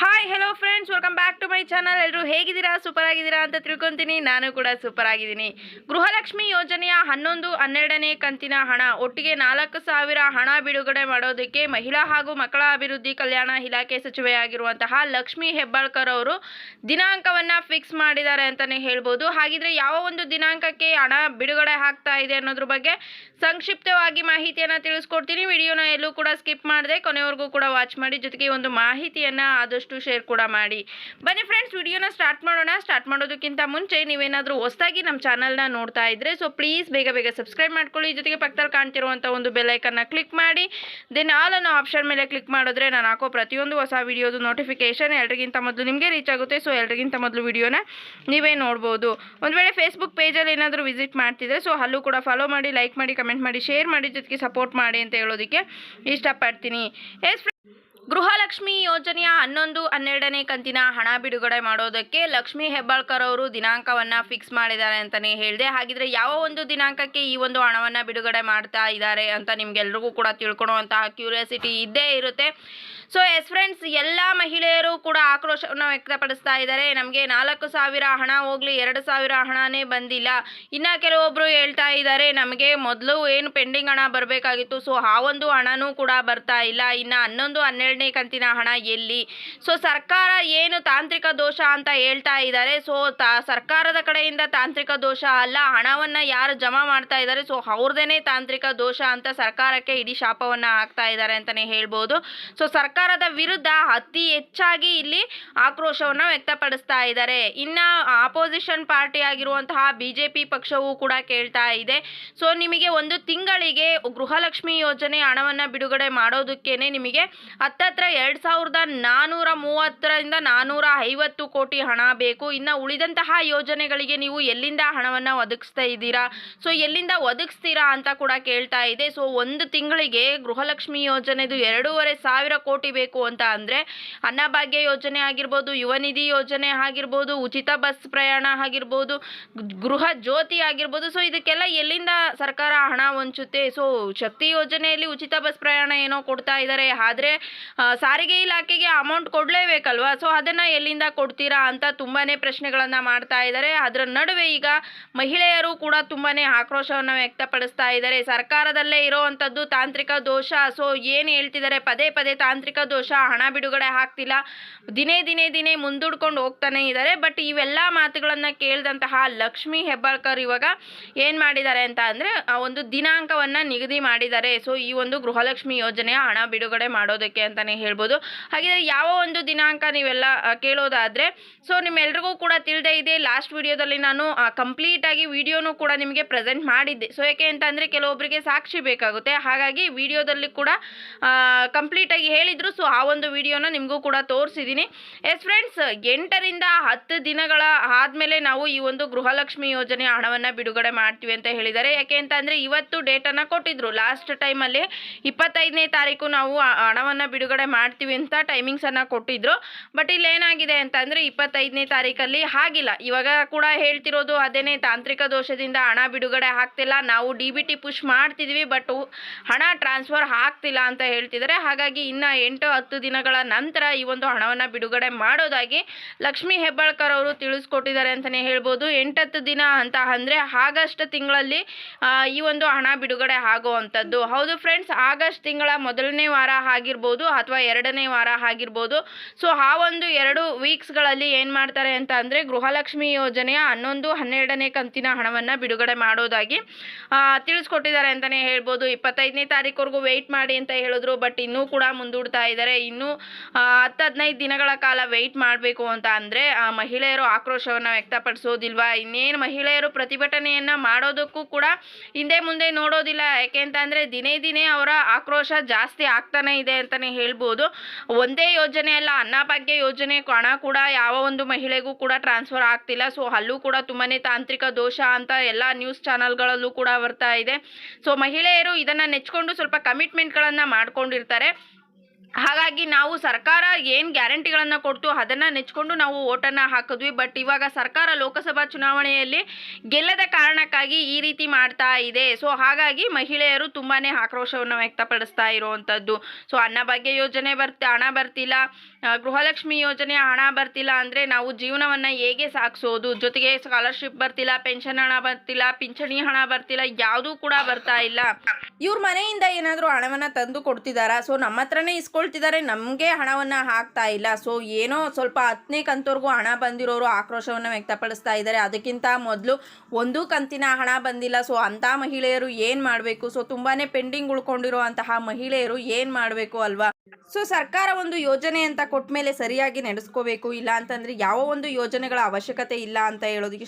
Hi hello friends welcome back to my channel ಎಲ್ಲರೂ ಹೇಗಿದ್ದೀರಾ? Super ಆಗಿದ್ದೀರಾ ಅಂತ ತಿಳ್ಕೊತೀನಿ. ನಾನು ಕೂಡ ಸೂಪರ್ ಆಗಿದ್ದೀನಿ. ಗೃಹಲಕ್ಷ್ಮಿ ಯೋಜನೆಯ ಹನ್ನೊಂದು, ಹನ್ನೆರಡನೇ ಕಂತಿನ ಹಣ. ಒಟ್ಟಿಗೆ ನಾಲ್ಕು ಸಾವಿರ ಹಣ ಬಿಡುಗಡೆ ಮಾಡೋದಕ್ಕೆ ಮಹಿಳಾ ಹಾಗೂ ಮಕ್ಕಳ ಅಭಿವೃದ್ಧಿ ಕಲ್ಯಾಣ ಇಲಾಖೆ ಸಚಿವೆಯಾಗಿರುವಂತಹ ಲಕ್ಷ್ಮಿ ಹೆಬ್ಬಾಳ್ಕರ್ ಅವರು ದಿನಾಂಕವನ್ನು ಫಿಕ್ಸ್ ಮಾಡಿದ್ದಾರೆ ಅಂತಲೇ ಹೇಳ್ಬೋದು. ಹಾಗಿದ್ರೆ ಯಾವ ಒಂದು ದಿನಾಂಕಕ್ಕೆ ಹಣ ಬಿಡುಗಡೆ ಆಗ್ತಾ ಇದೆ ಅನ್ನೋದ್ರ ಬಗ್ಗೆ ಸಂಕ್ಷಿಪ್ತವಾಗಿ ಮಾಹಿತಿಯನ್ನು ತಿಳಿಸ್ಕೊಡ್ತೀನಿ. ವಿಡಿಯೋನ ಎಲ್ಲೂ ಕೂಡ ಸ್ಕಿಪ್ ಮಾಡದೆ ಕೊನೆವರೆಗೂ ಕೂಡ ವಾಚ್ ಮಾಡಿ. ಜೊತೆಗೆ ಒಂದು ಮಾಹಿತಿಯನ್ನು ಆದಷ್ಟು ಶೇರ್ ಕೂಡ ಮಾಡಿ. ಬನ್ನಿ ಫ್ರೆಂಡ್ಸ್ ವಿಡಿಯೋನ ಸ್ಟಾರ್ಟ್ ಮಾಡೋಣ. ಸ್ಟಾರ್ಟ್ ಮಾಡೋದಕ್ಕಿಂತ ಮುಂಚೆ ನೀವೇನಾದರೂ ಹೊಸದಾಗಿ ನಮ್ಮ ಚಾನಲ್ನ ನೋಡ್ತಾ ಇದ್ರೆ ಸೊ ಪ್ಲೀಸ್ ಬೇಗ ಬೇಗ ಸಬ್ಸ್ಕ್ರೈಬ್ ಮಾಡ್ಕೊಳ್ಳಿ. ಜೊತೆಗೆ ಪಕ್ಕದಲ್ಲಿ ಕಾಣ್ತಿರುವಂಥ ಒಂದು ಬೆಲ್ಲೈಕನ್ನ ಕ್ಲಿಕ್ ಮಾಡಿ. ದೆನ್ ಆಲ್ ಅನ್ನೋ ಆಪ್ಷನ್ ಮೇಲೆ ಕ್ಲಿಕ್ ಮಾಡಿದ್ರೆ ನಾನು ಹಾಕೋ ಪ್ರತಿಯೊಂದು ಹೊಸ ವಿಡಿಯೋದು ನೋಟಿಫಿಕೇಶನ್ ಎಲ್ರಿಗಿಂತ ಮೊದಲು ನಿಮಗೆ ರೀಚ್ ಆಗುತ್ತೆ. ಸೊ ಎಲ್ರಿಗಿಂತ ಮೊದಲು ವಿಡಿಯೋನ ನೀವೇ ನೋಡ್ಬೋದು. ಒಂದು ವೇಳೆ ಫೇಸ್ಬುಕ್ ಪೇಜಲ್ಲಿ ಏನಾದರೂ ವಿಸಿಟ್ ಮಾಡ್ತಿದ್ರೆ ಸೊ ಅಲ್ಲೂ ಕೂಡ ಫಾಲೋ ಮಾಡಿ ಲೈಕ್ ಮಾಡಿ ಕಮೆಂಟ್ ಮಾಡಿ ಶೇರ್ ಮಾಡಿ, ಜೊತೆಗೆ ಸಪೋರ್ಟ್ ಮಾಡಿ ಅಂತ ಹೇಳೋದಕ್ಕೆ ಇಷ್ಟಪಡ್ತೀನಿ. ಎಸ್ ಗೃಹಲಕ್ಷ್ಮಿ ಯೋಜನೆಯ ಹನ್ನೊಂದು, ಹನ್ನೆರಡನೇ ಕಂತಿನ ಹಣ ಬಿಡುಗಡೆ ಮಾಡೋದಕ್ಕೆ ಲಕ್ಷ್ಮಿ ಹೆಬ್ಬಾಳ್ಕರ್ ಅವರು ದಿನಾಂಕವನ್ನು ಫಿಕ್ಸ್ ಮಾಡಿದ್ದಾರೆ ಅಂತಲೇ ಹೇಳಿದೆ. ಹಾಗಿದ್ರೆ ಯಾವ ಒಂದು ದಿನಾಂಕಕ್ಕೆ ಈ ಒಂದು ಹಣವನ್ನು ಬಿಡುಗಡೆ ಮಾಡ್ತಾ ಇದ್ದಾರೆ ಅಂತ ನಿಮ್ಗೆಲ್ರಿಗೂ ಕೂಡ ತಿಳ್ಕೊಳುವಂತಹ ಕ್ಯೂರಿಯಾಸಿಟಿ ಇದ್ದೇ ಇರುತ್ತೆ. ಸೊ ಎಸ್ ಫ್ರೆಂಡ್ಸ್ ಎಲ್ಲ ಮಹಿಳೆಯರು ಕೂಡ ಆಕ್ರೋಶವನ್ನು ವ್ಯಕ್ತಪಡಿಸ್ತಾ ಇದ್ದಾರೆ. ನಮಗೆ ನಾಲ್ಕು ಸಾವಿರ ಹಣ ಹೋಗಲಿ, ಎರಡು ಸಾವಿರ ಹಣನೇ ಬಂದಿಲ್ಲ. ಇನ್ನು ಕೆಲವೊಬ್ಬರು ಹೇಳ್ತಾ ಇದ್ದಾರೆ, ನಮಗೆ ಮೊದಲು ಏನು ಪೆಂಡಿಂಗ್ ಹಣ ಬರಬೇಕಾಗಿತ್ತು. ಸೊ ಆ ಒಂದು ಹಣನೂ ಕೂಡ ಬರ್ತಾ ಇಲ್ಲ. ಇನ್ನು ಹನ್ನೊಂದು, ಹನ್ನೆರಡನೇ ಕಂತಿನ ಹಣ ಎಲ್ಲಿ? ಸೊ ಸರ್ಕಾರ ಏನು ತಾಂತ್ರಿಕ ದೋಷ ಅಂತ ಹೇಳ್ತಾ ಇದ್ದಾರೆ. ಸೊ ತಾ, ಸರ್ಕಾರದ ಕಡೆಯಿಂದ ತಾಂತ್ರಿಕ ದೋಷ ಅಲ್ಲ, ಹಣವನ್ನು ಯಾರು ಜಮಾ ಮಾಡ್ತಾ ಇದ್ದಾರೆ ಸೊ ಅವ್ರದ್ದೇನೆ ತಾಂತ್ರಿಕ ದೋಷ ಅಂತ ಸರ್ಕಾರಕ್ಕೆ ಇಡೀ ಶಾಪವನ್ನು ಹಾಕ್ತಾ ಇದ್ದಾರೆ ಅಂತಲೇ ಹೇಳ್ಬೋದು. ಸೊ ಸರ್ಕಾರದ ವಿರುದ್ಧ ಅತಿ ಹೆಚ್ಚಾಗಿ ಇಲ್ಲಿ ಆಕ್ರೋಶವನ್ನು ವ್ಯಕ್ತಪಡಿಸ್ತಾ ಇದ್ದಾರೆ. ಇನ್ನು ಆಪೋಸಿಷನ್ ಪಾರ್ಟಿ ಆಗಿರುವಂತಹ ಬಿ ಜೆ ಪಿ ಪಕ್ಷವು ಕೂಡ ಕೇಳ್ತಾ ಇದೆ. ಸೊ ನಿಮಗೆ ಒಂದು ತಿಂಗಳಿಗೆ ಗೃಹಲಕ್ಷ್ಮಿ ಯೋಜನೆ ಹಣವನ್ನು ಬಿಡುಗಡೆ ಮಾಡೋದಕ್ಕೇನೆ ನಿಮಗೆ ಹತ್ತತ್ರ ಎರಡು ಸಾವಿರದ ನಾನ್ನೂರ ಮೂವತ್ತರಿಂದ ನಾನ್ನೂರ ಐವತ್ತು ಕೋಟಿ ಹಣ ಬೇಕು. ಇನ್ನು ಉಳಿದಂತಹ ಯೋಜನೆಗಳಿಗೆ ನೀವು ಎಲ್ಲಿಂದ ಹಣವನ್ನು ಒದಗಿಸ್ತಾ ಇದ್ದೀರಾ? ಸೊ ಎಲ್ಲಿಂದ ಒದಗಿಸ್ತೀರಾ ಅಂತ ಕೂಡ ಕೇಳ್ತಾ ಇದೆ. ಸೊ ಒಂದು ತಿಂಗಳಿಗೆ ಗೃಹಲಕ್ಷ್ಮಿ ಯೋಜನೆದು ಎರಡೂವರೆ ಸಾವಿರ ಕೋಟಿ ಬೇಕು ಅಂತ ಅಂದರೆ ಅನ್ನಭಾಗ್ಯ ಯೋಜನೆ ಆಗಿರ್ಬೋದು, ಯುವ ನಿಧಿ ಯೋಜನೆ ಆಗಿರ್ಬೋದು, ಉಚಿತ ಬಸ್ ಪ್ರಯಾಣ ಆಗಿರ್ಬೋದು, ಗೃಹ ಜ್ಯೋತಿ ಆಗಿರ್ಬೋದು. ಸೊ ಇದಕ್ಕೆಲ್ಲ ಎಲ್ಲಿಂದ ಸರ್ಕಾರ ಹಣ ಹೊಂಚುತ್ತೆ? ಸೊ ಶಕ್ತಿ ಯೋಜನೆಯಲ್ಲಿ ಉಚಿತ ಬಸ್ ಪ್ರಯಾಣ ಏನೋ ಕೊಡ್ತಾ ಇದ್ದಾರೆ ಆದರೆ ಸಾರಿಗೆ ಇಲಾಖೆಗೆ ಅಮೌಂಟ್ ಕೊಡಲೇಬೇಕಲ್ವಾ? ಸೊ ಅದನ್ನು ಎಲ್ಲಿಂದ ಕೊಡ್ತೀರಾ ಅಂತ ತುಂಬಾ ಪ್ರಶ್ನೆಗಳನ್ನು ಮಾಡ್ತಾ ಇದ್ದಾರೆ ಅದರ ನಡುವೆ ಈಗ ಮಹಿಳೆಯರು ಕೂಡ ತುಂಬಾ ಆಕ್ರೋಶವನ್ನು ವ್ಯಕ್ತಪಡಿಸ್ತಾ ಇದ್ದಾರೆ ಸರ್ಕಾರದಲ್ಲೇ ಇರೋವಂಥದ್ದು ತಾಂತ್ರಿಕ ದೋಷ. ಸೊ ಏನು ಹೇಳ್ತಿದ್ದಾರೆ ಪದೇ ಪದೇ ತಾಂತ್ರಿಕ ದೋಷ ಹಣ ಬಿಡುಗಡೆ ಆಗ್ತಿಲ್ಲ. ದಿನೇ ದಿನೇ ದಿನೇ ಮುಂದೂಡ್ಕೊಂಡು ಹೋಗ್ತಾನೆ ಇದ್ದಾರೆ ಬಟ್ ಇವೆಲ್ಲ ಮಾತುಗಳನ್ನು ಕೇಳಿದಂತಹ ಲಕ್ಷ್ಮಿ ಹೆಬ್ಬಾಳ್ಕರ್ ಇವಾಗ ಏನು ಮಾಡಿದ್ದಾರೆ ಅಂತ ಅಂದರೆ ಒಂದು ದಿನಾಂಕವನ್ನು ನಿಗದಿ ಮಾಡಿದ್ದಾರೆ. ಸೊ ಈ ಒಂದು ಗೃಹಲಕ್ಷ್ಮಿ ಯೋಜನೆಯ ಹಣ ಬಿಡುಗಡೆ ಮಾಡೋದಕ್ಕೆ ಅಂತಲೇ ಹೇಳ್ಬೋದು. ಹಾಗಿದ್ರೆ ಯಾವ ಒಂದು ದಿನಾಂಕ ನೀವೆಲ್ಲ ಆ, ಕೇಳೋದಾದರೆ ಸೊ ನಿಮ್ಮೆಲ್ರಿಗೂ ಕೂಡ ತಿಳಿದೇ ಇದೆ. ಲಾಸ್ಟ್ ವಿಡಿಯೋದಲ್ಲಿ ನಾನು ಕಂಪ್ಲೀಟಾಗಿ ವಿಡಿಯೋನು ಕೂಡ ನಿಮಗೆ ಪ್ರೆಸೆಂಟ್ ಮಾಡಿದ್ದೆ. ಸೊ ಯಾಕೆ ಅಂತಂದರೆ ಕೆಲವೊಬ್ಬರಿಗೆ ಸಾಕ್ಷಿ ಬೇಕಾಗುತ್ತೆ. ಹಾಗಾಗಿ ವಿಡಿಯೋದಲ್ಲಿ ಕೂಡ ಕಂಪ್ಲೀಟಾಗಿ ಹೇಳಿದರು. ಸೊ ಆ ಒಂದು ವಿಡಿಯೋನ ನಿಮಗೂ ಕೂಡ ತೋರಿಸಿದ್ದೀನಿ ಎಸ್ ಫ್ರೆಂಡ್ಸ್ ಎಂಟರಿಂದ ಹತ್ತು ದಿನಗಳ ಆದಮೇಲೆ ನಾವು ಈ ಒಂದು ಗೃಹಲಕ್ಷ್ಮಿ ಯೋಜನೆ ಹಣವನ್ನು ಬಿಡುಗಡೆ ಮಾಡ್ತೀವಿ ಅಂತ ಹೇಳಿದ್ದಾರೆ. ಯಾಕೆ ಅಂತಂದರೆ ಇವತ್ತು ಡೇಟನ್ನು ಕೊಟ್ಟಿದ್ರು. ಲಾಸ್ಟ್ ಟೈಮಲ್ಲಿ ಇಪ್ಪತ್ತೈದನೇ ತಾರೀಕು ನಾವು ಹಣವನ್ನು ಬಿಡುಗಡೆ ಮಾಡ್ತೀವಿ ಅಂತ ಟೈಮಿಂಗ್ಸನ್ನು ಕೊಟ್ಟಿದ್ರು. ಬಟ್ ಇಲ್ಲಿ ಏನಾಗಿದೆ ಅಂತಂದರೆ ಇಪ್ಪತ್ತೈದನೇ ತಾರೀಕಲ್ಲಿ ಆಗಿಲ್ಲ. ಇವಾಗ ಕೂಡ ಹೇಳ್ತಿರೋದು ಅದೇನೇ ತಾಂತ್ರಿಕ ದೋಷದಿಂದ ಹಣ ಬಿಡುಗಡೆ ಆಗ್ತಿಲ್ಲ. ನಾವು ಡಿ ಬಿ ಟಿ ಪುಷ್ ಮಾಡ್ತಿದ್ವಿ ಬಟ್ ಹಣ ಟ್ರಾನ್ಸ್ಫರ್ ಆಗ್ತಿಲ್ಲ ಅಂತ ಹೇಳ್ತಿದ್ದಾರೆ. ಹಾಗಾಗಿ ಇನ್ನು ಎಂಟು ಹತ್ತು ದಿನಗಳ ನಂತರ ಈ ಒಂದು ಹಣವನ್ನು ಬಿಡುಗಡೆ ಮಾಡೋದಾಗಿ ಲಕ್ಷ್ಮಿ ಹೆಬ್ಬಾಳ್ಕರ್ ಅವರು ತಿಳಿಸ್ಕೊಟ್ಟಿದ್ದಾರೆ ಅಂತಲೇ ಹೇಳ್ಬೋದು. ಎಂಟತ್ತು ದಿನ ಅಂತ ಅಂದರೆ ಆಗಸ್ಟ್ ತಿಂಗಳಲ್ಲಿ ಈ ಒಂದು ಹಣ ಬಿಡುಗಡೆ ಆಗುವಂಥದ್ದು. ಹೌದು ಫ್ರೆಂಡ್ಸ್ ಆಗಸ್ಟ್ ತಿಂಗಳ ಮೊದಲನೇ ವಾರ ಆಗಿರ್ಬೋದು ಅಥವಾ ಎರಡನೇ ವಾರ ಆಗಿರ್ಬೋದು. ಸೊ ಆ ಒಂದು ಎರಡು ವೀಕ್ಸ್ಗಳಲ್ಲಿ ಏನು ಮಾಡ್ತಾರೆ ಅಂತ ಅಂದರೆ ಗೃಹಲಕ್ಷ್ಮಿ ಯೋಜನೆಯ ಹನ್ನೊಂದು, ಹನ್ನೆರಡನೇ ಕಂತಿನ ಹಣವನ್ನು ಬಿಡುಗಡೆ ಮಾಡೋದಾಗಿ ತಿಳಿಸ್ಕೊಟ್ಟಿದ್ದಾರೆ ಅಂತಲೇ ಹೇಳ್ಬೋದು. ಇಪ್ಪತ್ತೈದನೇ ತಾರೀಕುವರೆಗೂ ವೆಯ್ಟ್ ಮಾಡಿ ಅಂತ ಹೇಳಿದ್ರು ಬಟ್ ಇನ್ನೂ ಕೂಡ ಮುಂದೂಡ್ತಾ ಇದ್ದಾರೆ. ಇನ್ನೂ ಹತ್ತು ಹದಿನೈದು ದಿನಗಳ ಕಾಲ ವೆಯ್ಟ್ ಮಾಡಬೇಕು ಅಂತ ಅಂದರೆ, ಆ, ಮಹಿಳೆಯರು ಆಕ್ರೋಶವನ್ನು ವ್ಯಕ್ತಪಡಿಸೋದಿಲ್ವಾ? ಇನ್ನೇನು ಮಹಿಳೆಯರು ಪ್ರತಿಭಟನೆಯನ್ನು ಮಾಡೋದಕ್ಕೂ ಕೂಡ ಹಿಂದೆ ಮುಂದೆ ನೋಡೋದಿಲ್ಲ. ಯಾಕೆ ಅಂತ ಅಂದರೆ, ದಿನೇ ದಿನೇ ಅವರ ಆಕ್ರೋಶ ಜಾಸ್ತಿ ಆಗ್ತಾನೆ ಇದೆ ಅಂತಲೇ ಹೇಳ್ಬೋದು. ಒಂದೇ ಯೋಜನೆ ಅಲ್ಲ, ಅನ್ನಭಾಗ್ಯ ಯೋಜನೆ ಹಣ ಕೂಡ ಯಾವ ಒಂದು ಮಹಿಳೆಗೂ ಕೂಡ ಟ್ರಾನ್ಸ್ಫರ್ ಆಗ್ತಿಲ್ಲ. ಸೊ ಅಲ್ಲೂ ಕೂಡ ತುಂಬಾ ತಾಂತ್ರಿಕ ದೋಷ ಅಂತ ಎಲ್ಲ ನ್ಯೂಸ್ ಚಾನಲ್ಗಳಲ್ಲೂ ಕೂಡ ಬರ್ತಾ ಇದೆ. ಸೊ ಮಹಿಳೆಯರು ಇದನ್ನು ನೆಚ್ಕೊಂಡು ಸ್ವಲ್ಪ ಕಮಿಟ್ಮೆಂಟ್ಗಳನ್ನು ಮಾಡ್ಕೊಂಡಿರ್ತಾರೆ. ಹಾಗಾಗಿ ನಾವು ಸರ್ಕಾರ ಏನು ಗ್ಯಾರಂಟಿಗಳನ್ನು ಕೊಡ್ತು ಅದನ್ನು ನೆಚ್ಕೊಂಡು ನಾವು ಓಟನ್ನು ಹಾಕಿದ್ವಿ. ಬಟ್ ಇವಾಗ ಸರ್ಕಾರ ಲೋಕಸಭಾ ಚುನಾವಣೆಯಲ್ಲಿ ಗೆಲ್ಲದ ಕಾರಣಕ್ಕಾಗಿ ಈ ರೀತಿ ಮಾಡ್ತಾ ಇದೆ. ಸೊ ಹಾಗಾಗಿ ಮಹಿಳೆಯರು ತುಂಬಾ ಆಕ್ರೋಶವನ್ನು ವ್ಯಕ್ತಪಡಿಸ್ತಾ ಇರುವಂಥದ್ದು ಸೊ ಅನ್ನಭಾಗ್ಯ ಯೋಜನೆ ಬರ್ತ, ಹಣ ಬರ್ತಿಲ್ಲ. ಗೃಹಲಕ್ಷ್ಮಿ ಯೋಜನೆ ಹಣ ಬರ್ತಿಲ್ಲ ಅಂದರೆ ನಾವು ಜೀವನವನ್ನು ಹೇಗೆ ಸಾಗಿಸೋದು? ಜೊತೆಗೆ ಸ್ಕಾಲರ್ಶಿಪ್ ಬರ್ತಿಲ್ಲ ಪೆನ್ಷನ್ ಹಣ ಬರ್ತಿಲ್ಲ, ಪಿಂಚಣಿ ಹಣ ಬರ್ತಿಲ್ಲ, ಯಾವುದೂ ಕೂಡ ಬರ್ತಾ ಇಲ್ಲ. ಇವ್ರ ಮನೆಯಿಂದ ಏನಾದರೂ ಹಣವನ್ನು ತಂದು ಕೊಡ್ತಿದ್ದಾರಾ ಸೊ ನಮ್ಮ ಹತ್ರನೇ ಇಸ್ಕೊಳ್ತಿದ್ದಾರೆ ನಮಗೆ ಹಣವನ್ನು ಹಾಕ್ತಾ ಇಲ್ಲ. ಸೊ ಏನೋ ಸ್ವಲ್ಪ ಹತ್ತನೇ ಕಂತವರೆಗೂ ಹಣ ಬಂದಿರೋರು ಆಕ್ರೋಶವನ್ನು ವ್ಯಕ್ತಪಡಿಸ್ತಾ ಇದ್ದಾರೆ ಅದಕ್ಕಿಂತ ಮೊದಲು ಒಂದು ಕಂತಿನ ಹಣ ಬಂದಿಲ್ಲ. ಸೊ ಅಂಥ ಮಹಿಳೆಯರು ಏನು ಮಾಡಬೇಕು? ಸೊ ತುಂಬಾ ಪೆಂಡಿಂಗ್ ಉಳ್ಕೊಂಡಿರೋ ಅಂತಹ ಮಹಿಳೆಯರು ಏನು ಮಾಡಬೇಕು ಅಲ್ವಾ? ಸೊ ಸರ್ಕಾರ ಒಂದು ಯೋಜನೆ ಅಂತ ಕೊಟ್ಟ ಮೇಲೆ ಸರಿಯಾಗಿ ನಡೆಸ್ಕೋಬೇಕು. ಇಲ್ಲ ಅಂತಂದರೆ ಯಾವ ಒಂದು ಯೋಜನೆಗಳ ಅವಶ್ಯಕತೆ ಇಲ್ಲ ಅಂತ ಹೇಳೋದಕ್ಕೆ